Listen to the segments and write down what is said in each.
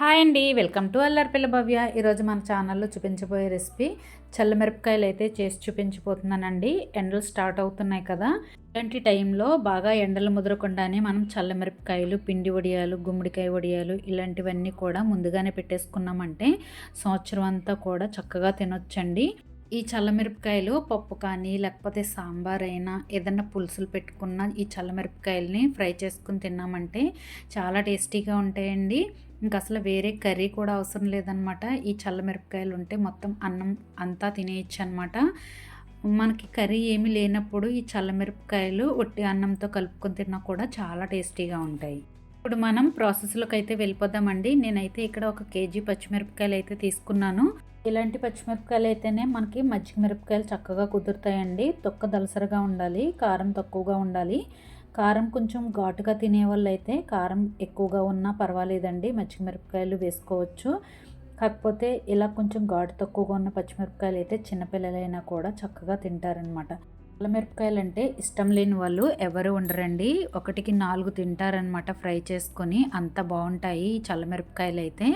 Hi అండి. Welcome to Allaripilla Bhavya. ఈరోజు మన ఛానల్లో చూపించబోయే రెసిపీ చల్లమిరపకాయలు అయితే చేసి చూపించబోతున్నానండి ఎండలు స్టార్ట్ అవుతున్నాయి కదా. ఇలాంటి టైంలో బాగా ఎండలు ముదరకుండానే మనం చల్లమిరపకాయలు పిండి వడియాలు గుమ్మడికాయ వడియాలు ఇలాంటివన్నీ కూడా ముందుగానే పెట్టేసుకున్నామంటే సంవత్సరం అంతా కూడా చక్కగా తినొచ్చండి. ఈ చల్లమిరపకాయలు పప్పు కానీ లేకపోతే సాంబార్ అయినా ఏదైనా పులుసులు పెట్టుకున్న ఈ చల్లమిరపకాయలని ఫ్రై చేసుకుని తిన్నామంటే చాలా టేస్టీగా ఉంటాయండి. ఇంకా అసలు వేరే కర్రీ కూడా అవసరం లేదనమాట. ఈ చల్లమిరపకాయలు ఉంటే మొత్తం అన్నం అంతా తినేయచ్చు అనమాట మనకి కర్రీ ఏమీ లేనప్పుడు ఈ చల్లమిరపకాయలు ఒట్టి అన్నంతో కలుపుకొని తిన్నా కూడా చాలా టేస్టీగా ఉంటాయి. ఇప్పుడు మనం ప్రాసెస్లోకి అయితే వెళ్ళిపోదామండి. నేనైతే ఇక్కడ ఒక కేజీ పచ్చిమిరపకాయలు అయితే తీసుకున్నాను. ఇలాంటి పచ్చిమిరపకాయలు అయితేనే మనకి మజ్జిగ మిరపకాయలు చక్కగా కుదురుతాయండి. తొక్క దలసరగా ఉండాలి కారం తక్కువగా ఉండాలి. కారం కొంచెం ఘాటుగా తినే వాళ్ళు అయితే కారం ఎక్కువగా ఉన్నా పర్వాలేదండి. మిరపకాయలు వేసుకోవచ్చు. కాకపోతే ఇలా కొంచెం ఘాటు తక్కువగా ఉన్న పచ్చిమిరపకాయలు అయితే చిన్నపిల్లలైనా కూడా చక్కగా తింటారనమాట మిరపకాయలు అంటే ఇష్టం లేని వాళ్ళు ఎవరు ఉండరండి. ఒకటికి నాలుగు తింటారనమాట ఫ్రై చేసుకొని అంత బాగుంటాయి ఈ చల్లమిరపకాయలు అయితే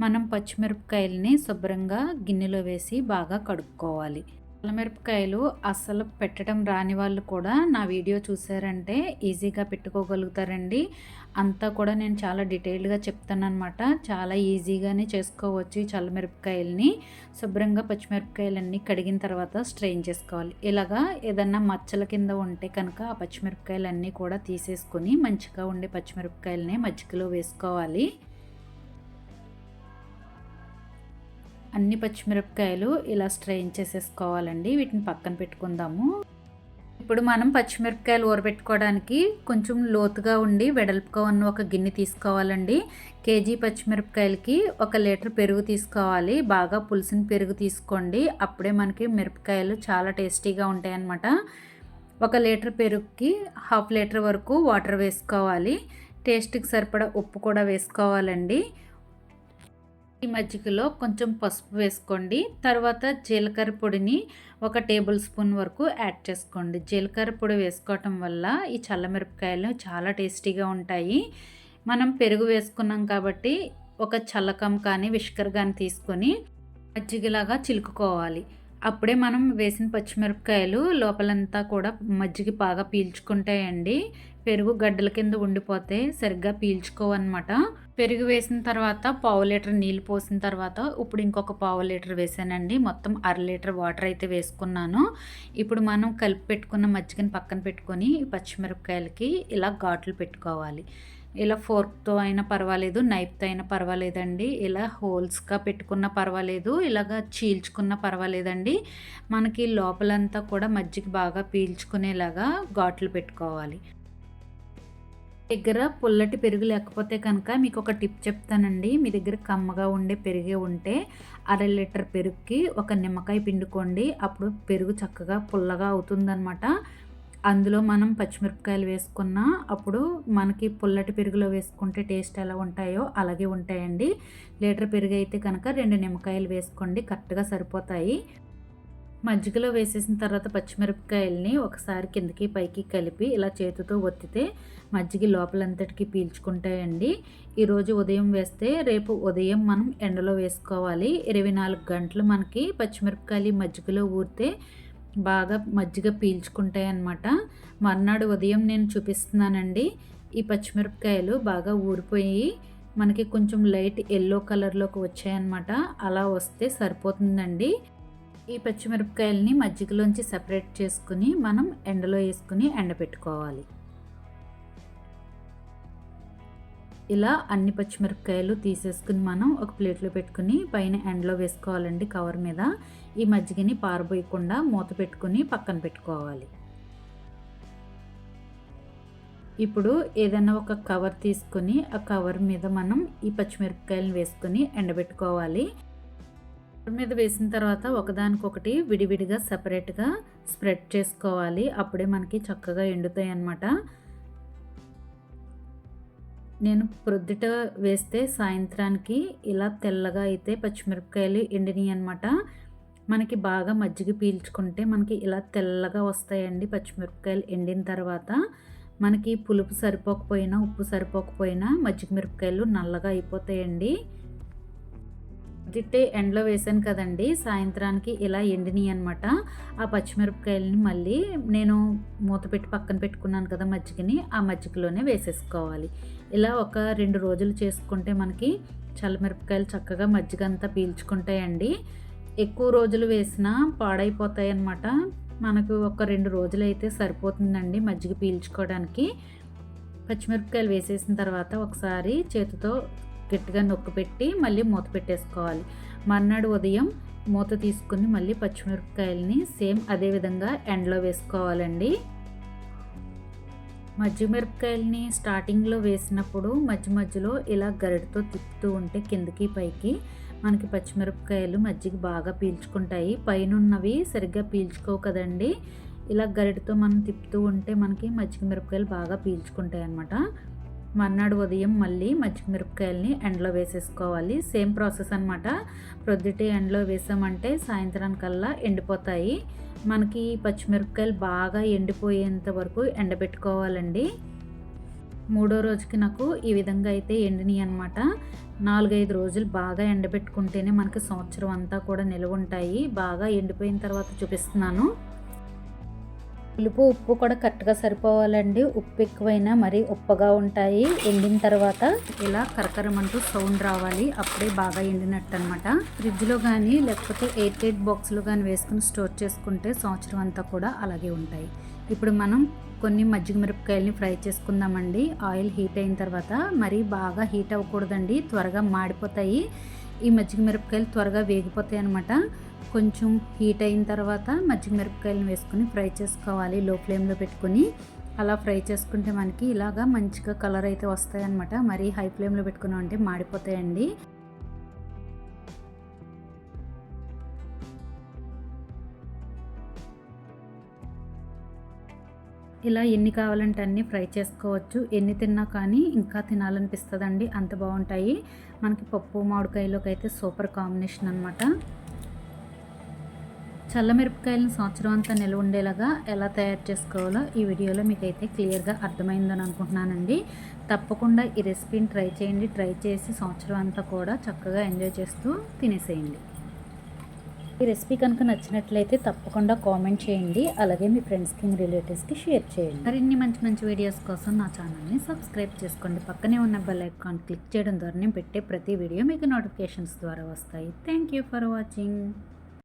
మనం పచ్చిమిరపకాయలని శుభ్రంగా గిన్నెలో వేసి బాగా కడుక్కోవాలి. మిరపకాయలు అస్సలు పెట్టడం రాని వాళ్ళు కూడా నా వీడియో చూసారంటే ఈజీగా పెట్టుకోగలుగుతారండి. అంతా కూడా నేను చాలా డీటెయిల్డ్గా చెప్తానమాట చాలా ఈజీగానే చేసుకోవచ్చు ఈ చల్లమిరపకాయలని. శుభ్రంగా పచ్చిమిరపకాయలన్నీ కడిగిన తర్వాత స్ట్రెయిన్ చేసుకోవాలి. ఇలాగా ఏదన్నా మచ్చల కింద ఉంటే కనుక ఆ పచ్చిమిరపకాయలన్నీ కూడా తీసేసుకొని మంచిగా ఉండే పచ్చిమిరపకాయలని మజ్జిగలో వేసుకోవాలి. అన్ని పచ్చిమిరపకాయలు ఇలా స్ట్రెయిన్ చేసేసుకోవాలండి. వీటిని పక్కన పెట్టుకుందాము. ఇప్పుడు మనం పచ్చిమిరపకాయలు ఊరబెట్టుకోవడానికి కొంచెం లోతుగా ఉండి వెడల్పుగా ఉన్న ఒక గిన్నె తీసుకోవాలండి. కేజీ పచ్చిమిరపకాయలకి ఒక లీటర్ పెరుగు తీసుకోవాలి. బాగా పులిసిన పెరుగు తీసుకోండి. అప్పుడే మనకి మిరపకాయలు చాలా టేస్టీగా ఉంటాయి అన్నమాట ఒక లీటర్ పెరుగుకి హాఫ్ లీటర్ వరకు వాటర్ వేసుకోవాలి. టేస్ట్కి సరిపడా ఉప్పు కూడా వేసుకోవాలండి. ఈ మజ్జిగలో కొంచెం పసుపు వేసుకోండి. తర్వాత జీలకర్ర పొడిని ఒక టేబుల్ స్పూన్ వరకు యాడ్ చేసుకోండి. జీలకర్ర పొడి వేసుకోవటం వల్ల ఈ చల్లమిరపకాయలు చాలా టేస్టీగా ఉంటాయి. మనం పెరుగు వేసుకున్నాం కాబట్టి ఒక చల్లకం కానీ విష్కర్ కానీ తీసుకొని మజ్జిగలాగా చిలుకుకోవాలి. అప్పుడే మనం వేసిన పచ్చిమిరపకాయలు లోపలంతా కూడా మజ్జిగ బాగా పీల్చుకుంటాయండి. పెరుగు గడ్డల కింద ఉండిపోతే సరిగ్గా పీల్చుకోవన్నమాట. పెరుగు వేసిన తర్వాత పావు లీటర్ నీళ్ళు పోసిన తర్వాత ఇప్పుడు ఇంకొక పావు లీటర్ వేసానండి. మొత్తం అర లీటర్ వాటర్ అయితే వేసుకున్నాను. ఇప్పుడు మనం కలిపి పెట్టుకున్న మజ్జిగని పక్కన పెట్టుకొని పచ్చిమిరపకాయలకి ఇలా ఘాట్లు పెట్టుకోవాలి. ఇలా ఫోర్క్తో అయినా పర్వాలేదు నైఫ్తో అయినా పర్వాలేదండి. ఇలా హోల్స్గా పెట్టుకున్న పర్వాలేదు ఇలాగ చీల్చుకున్న పర్వాలేదండి. మనకి లోపలంతా కూడా మజ్జిగ బాగా పీల్చుకునేలాగా ఘాట్లు పెట్టుకోవాలి. దగ్గర పుల్లటి పెరుగు లేకపోతే కనుక మీకు ఒక టిప్ చెప్తానండి. మీ దగ్గర కమ్మగా ఉండే పెరిగే ఉంటే అర లీటర్ పెరుగుకి ఒక నిమ్మకాయ పిండుకోండి. అప్పుడు పెరుగు చక్కగా పుల్లగా అవుతుందన్నమాట. అందులో మనం పచ్చిమిరపకాయలు వేసుకున్న అప్పుడు మనకి పుల్లటి పెరుగులో వేసుకుంటే టేస్ట్ ఎలా ఉంటాయో అలాగే ఉంటాయండి. లీటర్ పెరుగు అయితే కనుక రెండు నిమ్మకాయలు వేసుకోండి. కరెక్ట్గా సరిపోతాయి. మజ్జిగలో వేసేసిన తర్వాత పచ్చిమిరపకాయల్ని ఒకసారి కిందకి పైకి కలిపి ఇలా చేతితో ఒత్తితే మజ్జిగ లోపలంతటికి పీల్చుకుంటాయండి. ఈరోజు ఉదయం వేస్తే రేపు ఉదయం మనం ఎండలో వేసుకోవాలి. ఇరవై నాలుగు గంటలు మనకి పచ్చిమిరపకాయలు మజ్జిగలో ఊరితే బాగా మజ్జిగ పీల్చుకుంటాయి అన్నమాట మర్నాడు ఉదయం నేను చూపిస్తున్నానండి. ఈ పచ్చిమిరపకాయలు బాగా ఊరిపోయి మనకి కొంచెం లైట్ ఎల్లో కలర్లోకి వచ్చాయన్నమాట. అలా వస్తే సరిపోతుందండి. ఈ పచ్చిమిరపకాయలని మజ్జిగలోంచి సపరేట్ చేసుకుని మనం ఎండలో వేసుకుని ఎండబెట్టుకోవాలి. ఇలా అన్ని పచ్చిమిరపకాయలు తీసేసుకుని మనం ఒక ప్లేట్లో పెట్టుకుని పైన ఎండలో వేసుకోవాలండి కవర్ మీద. ఈ మజ్జిగని పారబోయకుండా మూత పెట్టుకుని పక్కన పెట్టుకోవాలి. ఇప్పుడు ఏదైనా ఒక కవర్ తీసుకొని ఆ కవర్ మీద మనం ఈ పచ్చిమిరపకాయలను వేసుకొని ఎండబెట్టుకోవాలి. మీద వేసిన తర్వాత ఒకదానికొకటి విడివిడిగా సపరేట్గా స్ప్రెడ్ చేసుకోవాలి. అప్పుడే మనకి చక్కగా ఎండుతాయి అన్నమాట. నేను ప్రొద్దుట వేస్తే సాయంత్రానికి ఇలా తెల్లగా అయితే పచ్చిమిరపకాయలు ఎండినాయి అనమాట మనకి బాగా మజ్జిగ పీల్చుకుంటే మనకి ఇలా తెల్లగా వస్తాయండి పచ్చిమిరపకాయలు ఎండిన తర్వాత. మనకి పులుపు సరిపోకపోయినా ఉప్పు సరిపోకపోయినా మజ్జిగ మిరపకాయలు నల్లగా అయిపోతాయండి. తిట్టే ఎండలో వేసాను కదండి సాయంత్రానికి ఇలా ఎండినాయి అనమాట ఆ పచ్చిమిరపకాయలని మళ్ళీ నేను మూత పెట్టి పక్కన పెట్టుకున్నాను కదా మజ్జిగని ఆ మజ్జిగలోనే వేసేసుకోవాలి. ఇలా ఒక రెండు రోజులు చేసుకుంటే మనకి చల్లమిరపకాయలు చక్కగా మజ్జిగ అంతా పీల్చుకుంటాయండి. ఎక్కువ రోజులు వేసినా పాడైపోతాయి అన్నమాట. మనకు ఒక రెండు రోజులు అయితే సరిపోతుందండి మజ్జిగ పీల్చుకోవడానికి. పచ్చిమిరపకాయలు వేసేసిన తర్వాత ఒకసారి చేతితో గట్టిగా నొక్కి పెట్టి మళ్ళీ మూత పెట్టేసుకోవాలి. మర్నాడు ఉదయం మూత తీసుకుని మళ్ళీ పచ్చిమిరపకాయలని సేమ్ అదే విధంగా ఎండలో వేసుకోవాలండి. మజ్జిగ మిరపకాయలని స్టార్టింగ్లో వేసినప్పుడు మధ్య మధ్యలో ఇలా గరిటతో తిప్పుతూ ఉంటే కిందకి పైకి మనకి పచ్చిమిరపకాయలు మజ్జిగ బాగా పీల్చుకుంటాయి. పైనున్నవి సరిగ్గా పీల్చుకోవు కదండి. ఇలా గరిటతో మనం తిప్పుతూ ఉంటే మనకి మజ్జిగ మిరపకాయలు బాగా పీల్చుకుంటాయి అన్నమాట మర్నాడు ఉదయం మళ్ళీ మజ్జిగ ఎండలో వేసేసుకోవాలి. సేమ్ ప్రాసెస్ అనమాట ప్రొద్దుటే ఎండలో వేసామంటే సాయంత్రానికల్లా ఎండిపోతాయి. మనకి పచ్చిమిరపకాయలు బాగా ఎండిపోయేంత వరకు ఎండబెట్టుకోవాలండి. మూడో రోజుకి నాకు ఈ విధంగా అయితే ఎండినాయి అనమాట నాలుగైదు రోజులు బాగా ఎండబెట్టుకుంటేనే మనకి సంవత్సరం అంతా కూడా నిల్వ ఉంటాయి బాగా ఎండిపోయిన తర్వాత చూపిస్తున్నాను. పులుపు ఉప్పు కూడా కరెక్ట్గా సరిపోవాలండి. ఉప్పు ఎక్కువైనా మరీ ఉప్పగా ఉంటాయి. ఎండిన తర్వాత ఇలా కరకరమంటూ సౌండ్ రావాలి. అప్పుడే బాగా ఎండినట్టు అనమాట ఫ్రిడ్జ్లో కానీ లేకపోతే ఎయిట్ ఎయిట్ బాక్స్లో కానీ వేసుకుని స్టోర్ చేసుకుంటే సంవత్సరం అంతా కూడా అలాగే ఉంటాయి. ఇప్పుడు మనం కొన్ని మజ్జిగ మిరపకాయలని ఫ్రై చేసుకుందామండి. ఆయిల్ హీట్ అయిన తర్వాత మరీ బాగా హీట్ అవ్వకూడదండి. త్వరగా మాడిపోతాయి. ఈ మజ్జిగ మిరపకాయలు త్వరగా వేగిపోతాయి అనమాట కొంచెం హీట్ అయిన తర్వాత మజ్జిగ మిరపకాయలను వేసుకుని ఫ్రై చేసుకోవాలి. లో ఫ్లేమ్లో పెట్టుకుని అలా ఫ్రై చేసుకుంటే మనకి ఇలాగా మంచిగా కలర్ అయితే వస్తాయన్నమాట. మరీ హై ఫ్లేమ్లో పెట్టుకున్నాం అంటే మాడిపోతాయండి. ఇలా ఎన్ని కావాలంటే అన్ని ఫ్రై చేసుకోవచ్చు. ఎన్ని తిన్నా కానీ ఇంకా తినాలనిపిస్తుందండి. అంత బాగుంటాయి. మనకి పప్పు మామిడికాయలోకి అయితే సూపర్ కాంబినేషన్ అనమాట చల్లమిరపకాయలను సంవత్సరం అంతా నిల్వ ఉండేలాగా ఎలా తయారు చేసుకోవాలో ఈ వీడియోలో మీకు అయితే క్లియర్గా అర్థమైందని అనుకుంటున్నానండి. తప్పకుండా ఈ రెసిపీని ట్రై చేయండి. ట్రై చేసి సంవత్సరం అంతా కూడా చక్కగా ఎంజాయ్ చేస్తూ తినేసేయండి. ఈ రెసిపీ కనుక నచ్చినట్లయితే తప్పకుండా కామెంట్ చేయండి. అలాగే మీ ఫ్రెండ్స్కి రిలేటివ్స్కి షేర్ చేయండి. మరిన్ని మంచి మంచి వీడియోస్ కోసం నా ఛానల్ని సబ్స్క్రైబ్ చేసుకోండి. పక్కనే ఉన్న బెల్ ఐకాన్ క్లిక్ చేయడం ద్వారా నేను పెట్టే ప్రతి వీడియో మీకు నోటిఫికేషన్స్ ద్వారా వస్తాయి. Thank you for watching.